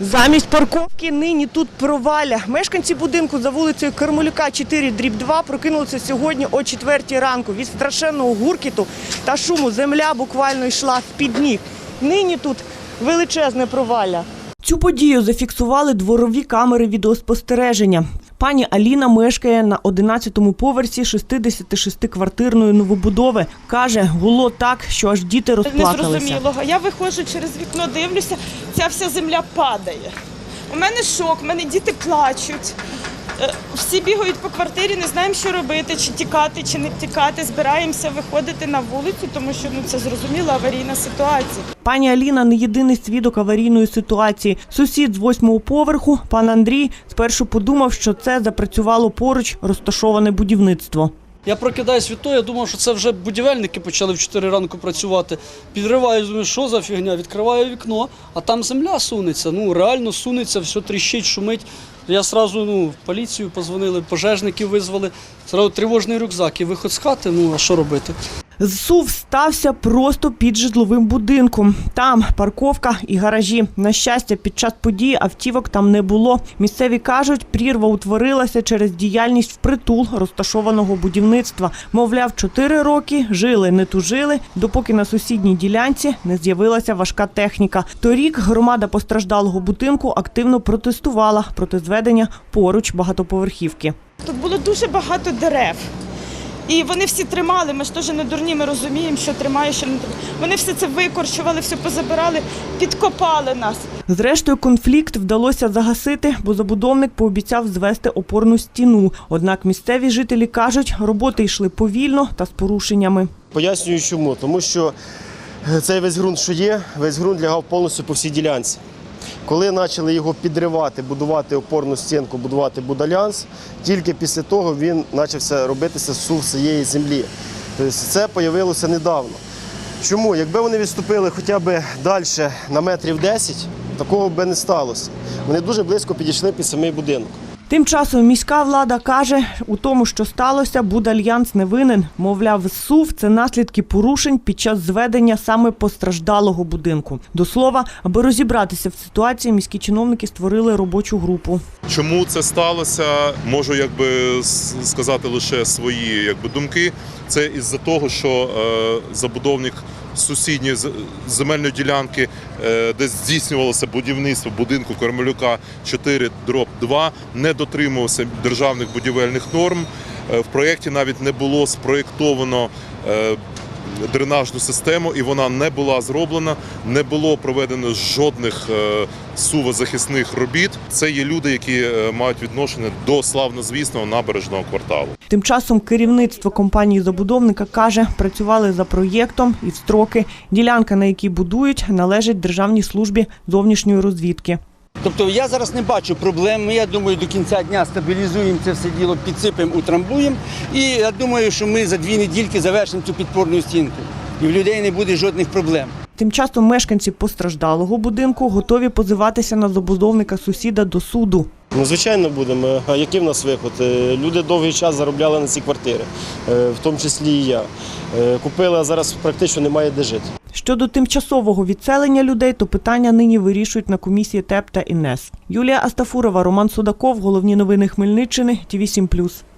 Замість парковки нині тут проваля. Мешканці будинку за вулицею Кармелюка 4 дріб 2 прокинулися сьогодні о 4 ранку. Від страшенного гуркіту та шуму земля буквально йшла з-під ніг. Нині тут величезне провалля. Цю подію зафіксували дворові камери відеоспостереження. Пані Аліна мешкає на 11-му поверсі 66-квартирної новобудови. Каже, було так, що аж діти розплакалися. незрозумілого. Я виходжу через вікно, дивлюся, ця вся земля падає. У мене шок, у мене діти плачуть. Е, Всі бігають по квартирі, не знаємо, що робити, чи тікати, чи не тікати. Збираємося виходити на вулицю, тому що ну це зрозуміла аварійна ситуація. Пані Аліна не єдиний свідок аварійної ситуації. Сусід з восьмого поверху, пан Андрій, спершу подумав, що це запрацювало поруч розташоване будівництво. Я прокидаюсь від того, я думав, що це вже будівельники почали в 4 ранку працювати. Підриваю, думаю, що за фігня? Відкриваю вікно, а там земля сунеться. Ну реально сунеться, все тріщить, шумить. Я сразу ну, в поліцію позвонили, пожежників визвали. Сразу тривожний рюкзак і виход з хати. Ну а що робити? Зсув стався просто під житловим будинком. Там парковка і гаражі. На щастя, під час події автівок там не було. Місцеві кажуть, прірва утворилася через діяльність впритул розташованого будівництва. Мовляв, чотири роки жили, не тужили, допоки на сусідній ділянці не з'явилася важка техніка. Торік громада постраждалого будинку активно протестувала проти зведення поруч багатоповерхівки. Тут було дуже багато дерев. І вони всі тримали, ми ж теж не дурні, ми розуміємо, що тримає, що не тримає. Вони все це викорчували, все позабирали, підкопали нас. Зрештою, конфлікт вдалося загасити, бо забудовник пообіцяв звести опорну стіну. Однак місцеві жителі кажуть, роботи йшли повільно та з порушеннями. Пояснюю чому. Тому що е, цей весь ґрунт, що є, весь ґрунт лягав повністю по всій ділянці. Коли почали його підривати, будувати опорну стінку, будувати будальянс, тільки після того він почався робитися сув цієї землі. Тобто це з'явилося недавно. Чому? Якби вони відступили хоча б далі на метрів 10, такого б не сталося. Вони дуже близько підійшли під самий будинок. Тим часом міська влада каже, у тому, що сталося, Будальянс не винен. Мовляв, СУВ – це наслідки порушень під час зведення саме постраждалого будинку. До слова, аби розібратися в ситуації, міські чиновники створили робочу групу. Чому це сталося? Можу якби сказати лише свої якби думки. Це із-за того, що е, забудовник сусідньої земельної ділянки, е, де здійснювалося будівництво будинку Кармелюка 4 дроб 2, не дотримувався державних будівельних норм. Е, в проєкті навіть не було спроєктовано. е, Дренажну систему, і вона не була зроблена, не було проведено жодних е, сувозахисних робіт. Це є люди, які мають відношення до славнозвісного набережного кварталу. Тим часом керівництво компанії забудовника каже, працювали за проєктом і в строки. Ділянка, на якій будують, належить Державній службі зовнішньої розвідки. Тобто я зараз не бачу проблем. Ми, Я думаю, до кінця дня стабілізуємо це все діло, підсипемо, утрамбуємо. І я думаю, що ми за дві недільки завершимо цю підпорну стінку. І в людей не буде жодних проблем. Тим часом мешканці постраждалого будинку готові позиватися на забудовника сусіда до суду. Ну, звичайно, будемо. А який в нас виход? Е, Люди довгий час заробляли на ці квартири, е, в тому числі і я. Е, Купили, а зараз практично немає де жити. Щодо тимчасового відселення людей, то питання нині вирішують на комісії ТЕП та ІНЕС. Юлія Астафурова, Роман Судаков. Головні новини Хмельниччини. Ті 7+.